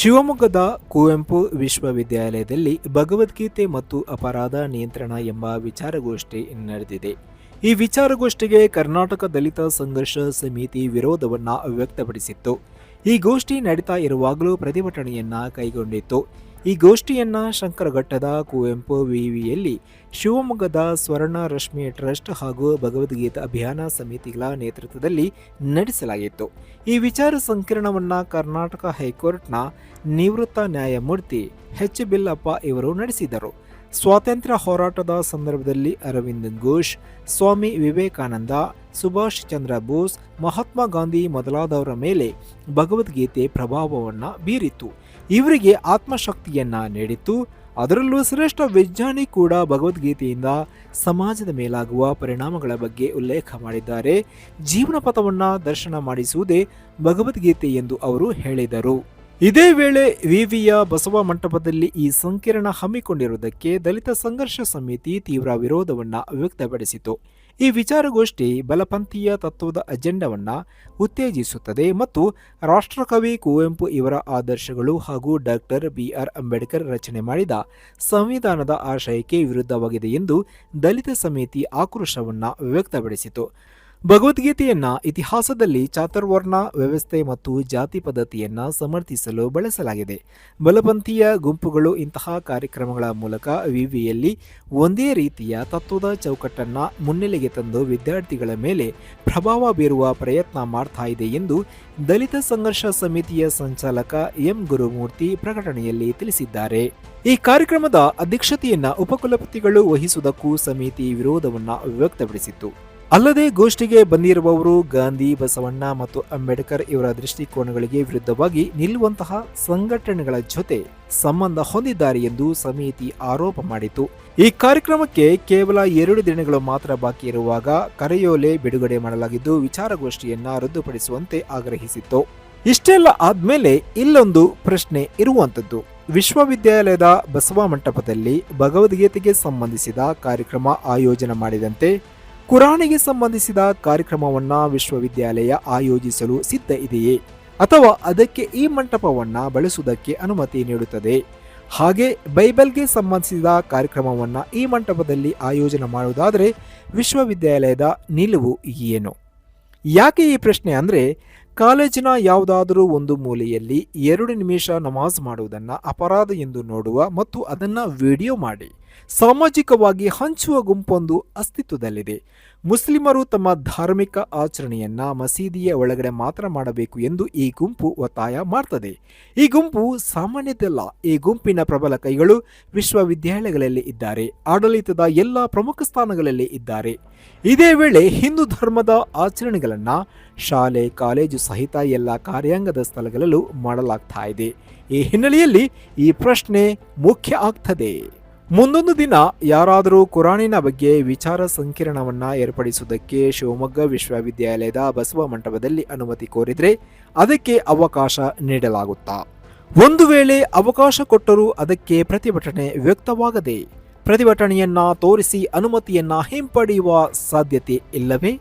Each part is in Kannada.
ಶಿವಮೊಗ್ಗದ ಕುವೆಂಪು ವಿಶ್ವವಿದ್ಯಾಲಯದಲ್ಲಿ ಭಗವದ್ಗೀತೆ ಮತ್ತು ಅಪರಾಧ ನಿಯಂತ್ರಣ ಎಂಬ ವಿಚಾರಗೋಷ್ಠಿ ನಡೆದಿದೆ. ಈ ವಿಚಾರಗೋಷ್ಠಿಗೆ ಕರ್ನಾಟಕ ದಲಿತ ಸಂಘರ್ಷ ಸಮಿತಿ ವಿರೋಧವನ್ನು ವ್ಯಕ್ತಪಡಿಸಿತ್ತು. ಈ ಗೋಷ್ಠಿ ನಡೀತಾ ಇರುವಾಗಲೂ ಪ್ರತಿಭಟನೆಯನ್ನ ಕೈಗೊಂಡಿತ್ತು. ಈ ಗೋಷ್ಠಿಯನ್ನು ಶಂಕರಘಟ್ಟದ ಕುವೆಂಪು ವಿವಿಯಲ್ಲಿ ಶಿವಮೊಗ್ಗದ ಸ್ವರ್ಣ ರಶ್ಮಿ ಟ್ರಸ್ಟ್ ಹಾಗೂ ಭಗವದ್ಗೀತಾ ಅಭಿಯಾನ ಸಮಿತಿಗಳ ನೇತೃತ್ವದಲ್ಲಿ ನಡೆಸಲಾಗಿತ್ತು ಈ ವಿಚಾರ ಸಂಕಿರಣವನ್ನು ಕರ್ನಾಟಕ ಹೈಕೋರ್ಟ್ನ ನಿವೃತ್ತ ನ್ಯಾಯಮೂರ್ತಿ ಎಚ್ ಬಿಲ್ಲಪ್ಪ ಇವರು ನಡೆಸಿದರು. ಸ್ವಾತಂತ್ರ್ಯ ಹೋರಾಟದ ಸಂದರ್ಭದಲ್ಲಿ ಅರವಿಂದ್ ಘೋಷ್, ಸ್ವಾಮಿ ವಿವೇಕಾನಂದ, ಸುಭಾಷ್ ಚಂದ್ರ ಬೋಸ್, ಮಹಾತ್ಮ ಗಾಂಧಿ ಮೊದಲಾದವರ ಮೇಲೆ ಭಗವದ್ಗೀತೆ ಪ್ರಭಾವವನ್ನು ಬೀರಿತು. ಇವರಿಗೆ ಆತ್ಮಶಕ್ತಿಯನ್ನು ನೀಡಿತು ಅದರಲ್ಲೂ ಶ್ರೇಷ್ಠ ವಿಜ್ಞಾನಿ ಕೂಡ ಭಗವದ್ಗೀತೆಯಿಂದ ಸಮಾಜದ ಮೇಲಾಗುವ ಪರಿಣಾಮಗಳ ಬಗ್ಗೆ ಉಲ್ಲೇಖ ಮಾಡಿದ್ದಾರೆ. ಜೀವನ ಪಥವನ್ನು ದರ್ಶನ ಮಾಡಿಸುವುದೇ ಭಗವದ್ಗೀತೆ ಎಂದು ಅವರು ಹೇಳಿದರು. ಇದೇ ವೇಳೆ ವಿವಿಯ ಬಸವ ಮಂಟಪದಲ್ಲಿ ಈ ಸಂಕಿರಣ ಹಮ್ಮಿಕೊಂಡಿರುವುದಕ್ಕೆ ದಲಿತ ಸಂಘರ್ಷ ಸಮಿತಿ ತೀವ್ರ ವಿರೋಧವನ್ನು ವ್ಯಕ್ತಪಡಿಸಿತು. ಈ ವಿಚಾರಗೋಷ್ಠಿ ಬಲಪಂಥೀಯ ತತ್ವದ ಅಜೆಂಡವನ್ನ ಉತ್ತೇಜಿಸುತ್ತದೆ ಮತ್ತು ರಾಷ್ಟ್ರಕವಿ ಕುವೆಂಪು ಇವರ ಆದರ್ಶಗಳು ಹಾಗೂ ಡಾಕ್ಟರ್ ಬಿಆರ್ ಅಂಬೇಡ್ಕರ್ ರಚನೆ ಮಾಡಿದ ಸಂವಿಧಾನದ ಆಶಯಕ್ಕೆ ವಿರುದ್ಧವಾಗಿದೆ ಎಂದು ದಲಿತ ಸಮಿತಿ ಆಕ್ರೋಶವನ್ನು ವ್ಯಕ್ತಪಡಿಸಿತು. ಭಗವದ್ಗೀತೆಯನ್ನ ಇತಿಹಾಸದಲ್ಲಿ ಚಾತುರ್ವರ್ಣ ವ್ಯವಸ್ಥೆ ಮತ್ತು ಜಾತಿ ಪದ್ಧತಿಯನ್ನ ಸಮರ್ಥಿಸಲು ಬಳಸಲಾಗಿದೆ. ಬಲಪಂಥೀಯ ಗುಂಪುಗಳು ಇಂತಹ ಕಾರ್ಯಕ್ರಮಗಳ ಮೂಲಕ ವಿವಿಯಲ್ಲಿ ಒಂದೇ ರೀತಿಯ ತತ್ವದ ಚೌಕಟ್ಟನ್ನ ಮುನ್ನೆಲೆಗೆ ತಂದು ವಿದ್ಯಾರ್ಥಿಗಳ ಮೇಲೆ ಪ್ರಭಾವ ಬೀರುವ ಪ್ರಯತ್ನ ಮಾಡ್ತಾ ಇದೆ ಎಂದು ದಲಿತ ಸಂಘರ್ಷ ಸಮಿತಿಯ ಸಂಚಾಲಕ ಎಂ ಗುರುಮೂರ್ತಿ ಪ್ರಕಟಣೆಯಲ್ಲಿ ತಿಳಿಸಿದ್ದಾರೆ. ಈ ಕಾರ್ಯಕ್ರಮದ ಅಧ್ಯಕ್ಷತೆಯನ್ನ ಉಪಕುಲಪತಿಗಳು ವಹಿಸುವುದಕ್ಕೂ ಸಮಿತಿ ವಿರೋಧವನ್ನ ವ್ಯಕ್ತಪಡಿಸಿತ್ತು. ಅಲ್ಲದೆ ಗೋಷ್ಠಿಗೆ ಬಂದಿರುವವರು ಗಾಂಧಿ, ಬಸವಣ್ಣ ಮತ್ತು ಅಂಬೇಡ್ಕರ್ ಇವರ ದೃಷ್ಟಿಕೋನಗಳಿಗೆ ವಿರುದ್ಧವಾಗಿ ನಿಲ್ಲುವಂತಹ ಸಂಘಟನೆಗಳ ಜೊತೆ ಸಂಬಂಧ ಹೊಂದಿದ್ದಾರೆ ಎಂದು ಸಮಿತಿ ಆರೋಪ ಮಾಡಿತು ಈ ಕಾರ್ಯಕ್ರಮಕ್ಕೆ ಕೇವಲ ಎರಡು ದಿನಗಳು ಮಾತ್ರ ಬಾಕಿ ಇರುವಾಗ ಕರೆಯೋಲೆ ಬಿಡುಗಡೆ ಮಾಡಲಾಗಿದ್ದು, ವಿಚಾರಗೋಷ್ಠಿಯನ್ನ ರದ್ದುಪಡಿಸುವಂತೆ ಆಗ್ರಹಿಸಿತ್ತು. ಇಷ್ಟೆಲ್ಲ ಆದ್ಮೇಲೆ ಇಲ್ಲೊಂದು ಪ್ರಶ್ನೆ ಇರುವಂತದ್ದು ವಿಶ್ವವಿದ್ಯಾಲಯದ ಬಸವ ಮಂಟಪದಲ್ಲಿ ಭಗವದ್ಗೀತೆಗೆ ಸಂಬಂಧಿಸಿದ ಕಾರ್ಯಕ್ರಮ ಆಯೋಜನೆ ಮಾಡಿದಂತೆ ಕುರಾನಿಗೆ ಸಂಬಂಧಿಸಿದ ಕಾರ್ಯಕ್ರಮವನ್ನ ವಿಶ್ವವಿದ್ಯಾಲಯ ಆಯೋಜಿಸಲು ಸಿದ್ಧ ಇದೆಯೇ? ಅಥವಾ ಅದಕ್ಕೆ ಈ ಮಂಟಪವನ್ನ ಬಳಸುವುದಕ್ಕೆ ಅನುಮತಿ ನೀಡುತ್ತದೆ? ಹಾಗೆ ಬೈಬಲ್ಗೆ ಸಂಬಂಧಿಸಿದ ಕಾರ್ಯಕ್ರಮವನ್ನ ಈ ಮಂಟಪದಲ್ಲಿ ಆಯೋಜನೆ ಮಾಡುವುದಾದರೆ ವಿಶ್ವವಿದ್ಯಾಲಯದ ನಿಲುವು ಏನು? ಯಾಕೆ ಈ ಪ್ರಶ್ನೆ ಅಂದರೆ ಕಾಲೇಜಿನ ಯಾವುದಾದರೂ ಒಂದು ಮೂಲೆಯಲ್ಲಿ ಎರಡು ನಿಮಿಷ ನಮಾಜ್ ಮಾಡುವುದನ್ನು ಅಪರಾಧ ಎಂದು ನೋಡುವ ಮತ್ತು ಅದನ್ನು ವಿಡಿಯೋ ಮಾಡಿ. ಸಾಮಾಜಿಕವಾಗಿ ಹಂಚುವ ಗುಂಪೊಂದು ಅಸ್ತಿತ್ವದಲ್ಲಿದೆ. ಮುಸ್ಲಿಮರು ತಮ್ಮ ಧಾರ್ಮಿಕ ಆಚರಣೆಯನ್ನ ಮಸೀದಿಯ ಒಳಗಡೆ ಮಾತ್ರ ಮಾಡಬೇಕು ಎಂದು ಈ ಗುಂಪು ಒತ್ತಾಯ ಮಾಡ್ತದೆ. ಈ ಗುಂಪು ಸಾಮಾನ್ಯದಲ್ಲ, ಈ ಗುಂಪಿನ ಪ್ರಬಲ ಕೈಗಳು ವಿಶ್ವವಿದ್ಯಾಲಯಗಳಲ್ಲಿ ಇದ್ದಾರೆ, ಆಡಳಿತದ ಎಲ್ಲ ಪ್ರಮುಖ ಸ್ಥಾನಗಳಲ್ಲಿ ಇದ್ದಾರೆ. ಇದೇ ವೇಳೆ ಹಿಂದೂ ಧರ್ಮದ ಆಚರಣೆಗಳನ್ನ ಶಾಲೆ, ಕಾಲೇಜು ಸಹಿತ ಎಲ್ಲ ಕಾರ್ಯಾಂಗದ ಸ್ಥಳಗಳಲ್ಲೂ ಮಾಡಲಾಗ್ತಾ ಇದೆ. ಈ ಹಿನ್ನೆಲೆಯಲ್ಲಿ ಈ ಪ್ರಶ್ನೆ ಮುಖ್ಯ ಆಗ್ತದೆ. ಮುಂದೊಂದು ದಿನ ಯಾರಾದರೂ ಕುರಾಣಿನ ಬಗ್ಗೆ ವಿಚಾರ ಸಂಕಿರಣವನ್ನ ಏರ್ಪಡಿಸುವುದಕ್ಕೆ ಶಿವಮೊಗ್ಗ ವಿಶ್ವವಿದ್ಯಾಲಯದ ಬಸವ ಮಂಟಪದಲ್ಲಿ ಅನುಮತಿ ಕೋರಿದರೆ ಅದಕ್ಕೆ ಅವಕಾಶ ನೀಡಲಾಗುತ್ತಾ? ಒಂದು ವೇಳೆ ಅವಕಾಶ ಕೊಟ್ಟರೂ ಅದಕ್ಕೆ ಪ್ರತಿಭಟನೆ ವ್ಯಕ್ತವಾಗದೆ ಪ್ರತಿಭಟನೆಯನ್ನ ತೋರಿಸಿ ಅನುಮತಿಯನ್ನ ಹಿಂಪಡೆಯುವ ಸಾಧ್ಯತೆ ಇಲ್ಲವೇ?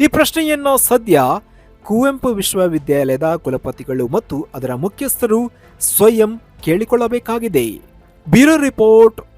ಈ ಪ್ರಶ್ನೆಯನ್ನ ಸದ್ಯ ಕುವೆಂಪು ವಿಶ್ವವಿದ್ಯಾಲಯದ ಕುಲಪತಿಗಳು ಮತ್ತು ಅದರ ಮುಖ್ಯಸ್ಥರು ಸ್ವಯಂ ಕೇಳಿಕೊಳ್ಳಬೇಕಾಗಿದೆ. Bureau report